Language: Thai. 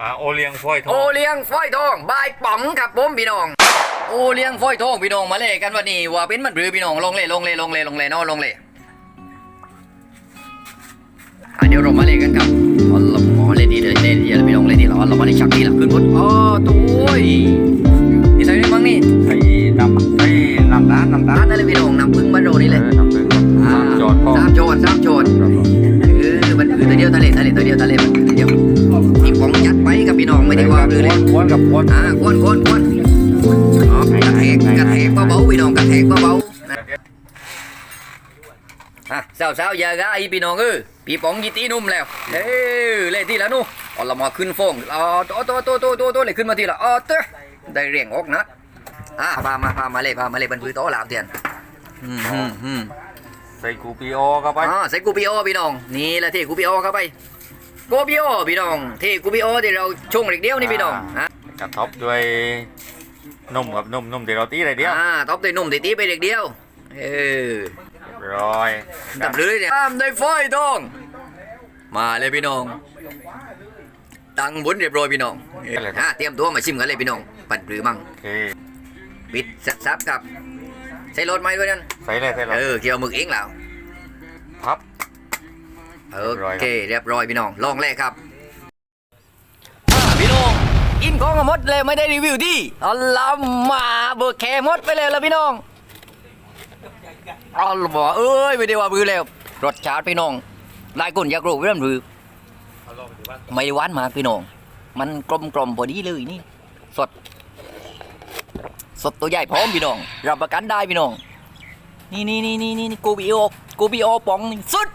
อ่าโอเลียงฟอยทองโอเลี้ยงฝอยทองบายป๋องครับผมพี่น้อง โอเลี้ยงฝอยทองพี่น้องมาเล่กันวันนี้ว่าเป็นมันหรือพี่น้องลงเล่ลงเล่ลงเล่ลงเล่เนอลงเล่อะเดี๋ยวเรามาเล่กันครับเอาละหมอเล่ดีเลยเล่ดีเลยพี่น้องเล่ดีแล้วเรามาเล่ชักดีหละขึ้นรถอ๋อตุ้ยนี่ใส่ได้มั้งนี่ใส่น้ำใส่น้ำตาลน้ำตาร้าลนนั่นเลยพี่น้องน้ำพึ่งบ้านเรนี่แหละน้ำผึ้งอ่าน้ำจอดพ่อสามโจดสามโจดเออมันคือตัวเดียวทะเลทะเลตัวเดียวทะเลมันคือตัวเดียว พี่ป๋องยัดไปกับพี่น้องไม่ได้ว่าเลยเลยควนกับควนอ่าควนควนควนอ๋อกระแทกกระแทกเบาๆพี่น้องกระแทกเบาๆนะอะสาวสาวๆอย่า ga ไอพี่น้องเออพี่ป๋องยีตีนุ่มแล้วเอ้ยเล่ที่แล้วนู่เอาละมาขึ้นฟงอ๋อโตโตโตโตโตโตเลยขึ้นมาทีละอ๋อเต้ได้เรียงออกนะอะพามาพามาเลยพามาเลยบรรพื้นโต๊ะลามเตียนอืมอืมอืมใส่กูปีโอเข้าไปอ๋อใส่กูปิโอพี่น้องนี่แหละที่กูปิโอเข้าไป กูปิโอพี่น้องที่กูปิโอที่เราชงเด็กเดียวนี่พี่น้องอะกระทบด้วยนมกับนมนมที่เราตีอะไรเดียวอ่าตบด้วยนุ่มตีตีไปเด็กเดียวเออร้อยตับเลยเนี่ยตามได้ฟอยทองมาเลยพี่น้องตังบุญเรียบร้อยพี่น้องอะเตรียมตัวมาชิมกันเลยพี่น้องปัดปรือมั่งโอเคปิดซับๆครับใส่รถไหมด้วยนั่นใส่เลยใส่เลเอยอเกี่ยวหมึกเองแล้วพับ โอเรียบร้อยครับเคเรียบร้อยพี่น้องลองแรกครับอ่าพี่น้องอินของหมดเลยไม่ได้รีวิวดีเอาละมาเบิกแคหมดไปเลยแล้วพี่น้องเอาละบอกเอ้ยไม่ได้ว่าบือแล้วรสชาติพี่น้องหลายคนอยากรู้เรื่องบือไม่ได้หวานมากพี่น้องมันกลมกลมๆพอดีเลยนี่ สด สดตัวใหญ่พร้อมพี่น้องรับประกันได้พี่น้องนี่นี่นี่นี่นี่กูบีโอกูบีโอป๋องนี่สุด